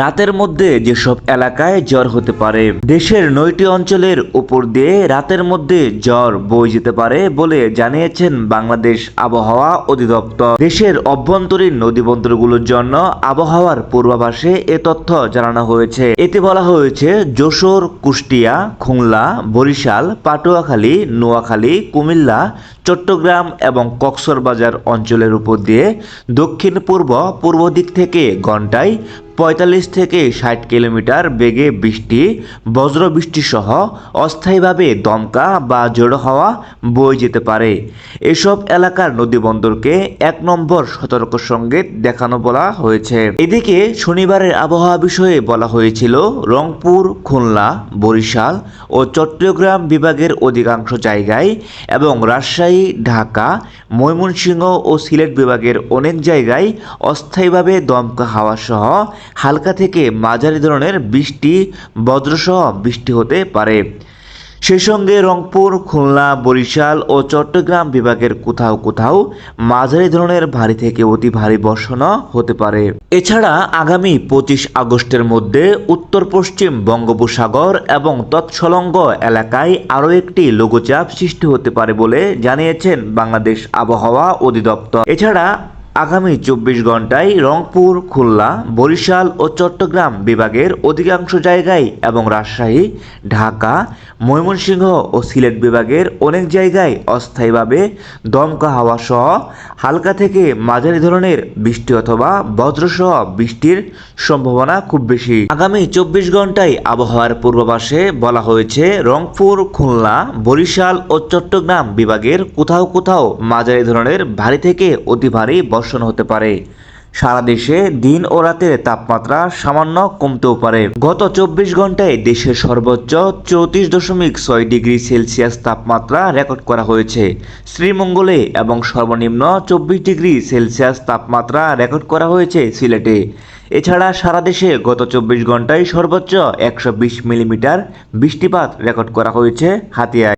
রাতের মধ্যে যেসব এলাকায় জ্বর হতে পারে, দেশের নয়টি অঞ্চলের উপর দিয়ে রাতের মধ্যে জ্বর বয়ে যেতে পারে বলে জানিয়েছেন বাংলাদেশ আবহাওয়া অধিদপ্তর। দেশের অভ্যন্তরীণ নদীবন্দরগুলোর জন্য আবহাওয়ার পূর্বাভাসে এ তথ্য জানানো হয়েছে। এতে বলা হয়েছে, যশোর, কুষ্টিয়া, খুলনা, বরিশাল, পাটুয়াখালী, নোয়াখালী, কুমিল্লা চট্টগ্রাম এবং কক্সবাজার অঞ্চলের উপর দিয়ে দক্ষিণ পূর্ব পূর্ব দিক থেকে ঘন্টায় পঁয়তাল্লিশ থেকে ষাট কিলোমিটার বেগে বৃষ্টি বজ্রবৃষ্টি সহ অস্থায়ীভাবে দমকা বা জোড়ো হাওয়া বয়ে যেতে পারে। এসব এলাকার নদীবন্দরকে এক নম্বর সতর্ক সংকেত দেখানো বলা হয়েছে। এদিকে শনিবারের আবহাওয়া বিষয়ে বলা হয়েছিল, রংপুর, খুলনা, বরিশাল ও চট্টগ্রাম বিভাগের অধিকাংশ জায়গায় এবং রাজশাহী ঢাকা, ময়মনসিংহ ও সিলেট বিভাগের অনেক জায়গায় অস্থায়ীভাবে দমকা হাওয়া সহ হালকা থেকে মাঝারি ধরনের বৃষ্টি, বজ্রসহ বৃষ্টি হতে পারে। সেই সঙ্গে রংপুর, খুলনা, বরিশাল ও চট্টগ্রাম বিভাগের কোথাও কোথাও মাঝারি ধরনের ভারী থেকে অতি ভারী বর্ষণও হতে পারে। এছাড়া আগামী পঁচিশ আগস্টের মধ্যে উত্তর পশ্চিম বঙ্গোপসাগর এবং তৎসলঙ্গ এলাকায় আরও একটি লঘুচাপ সৃষ্টি হতে পারে বলে জানিয়েছেন বাংলাদেশ আবহাওয়া অধিদপ্তর। এছাড়া আগামী চব্বিশ ঘন্টায় রংপুর, খুলনা, বরিশাল ও চট্টগ্রাম বিভাগের অধিকাংশ জায়গায় এবং রাজশাহী, ঢাকা, ময়মনসিংহ ও সিলেট বিভাগের অনেক জায়গায় অস্থায়ীভাবে দমকা হাওয়া সহ হালকা থেকে মাঝারি ধরনের বৃষ্টি অথবা বজ্রসহ বৃষ্টির সম্ভাবনা খুব বেশি। আগামী চব্বিশ ঘন্টায় আবহাওয়ার পূর্বাভাসে বলা হয়েছে, রংপুর, খুলনা, বরিশাল ও চট্টগ্রাম বিভাগের কোথাও কোথাও মাঝারি ধরনের ভারী থেকে অতি ভারী বর্ষণ হতে পারে। সারা দেশে দিন ও রাতের তাপমাত্রা সামান্য কমতেও পারে। গত চব্বিশ ঘন্টায় দেশের সর্বোচ্চ চৌত্রিশ দশমিক ছয় ডিগ্রি সেলসিয়াস তাপমাত্রা রেকর্ড করা হয়েছে। শ্রীমঙ্গলে এবং সর্বনিম্ন চব্বিশ ডিগ্রি সেলসিয়াস তাপমাত্রা রেকর্ড করা হয়েছে সিলেটে। এছাড়া সারা দেশে গত চব্বিশ ঘন্টায় সর্বোচ্চ একশো বিশ মিলিমিটার বৃষ্টিপাত রেকর্ড করা হয়েছে হাতিয়ায়।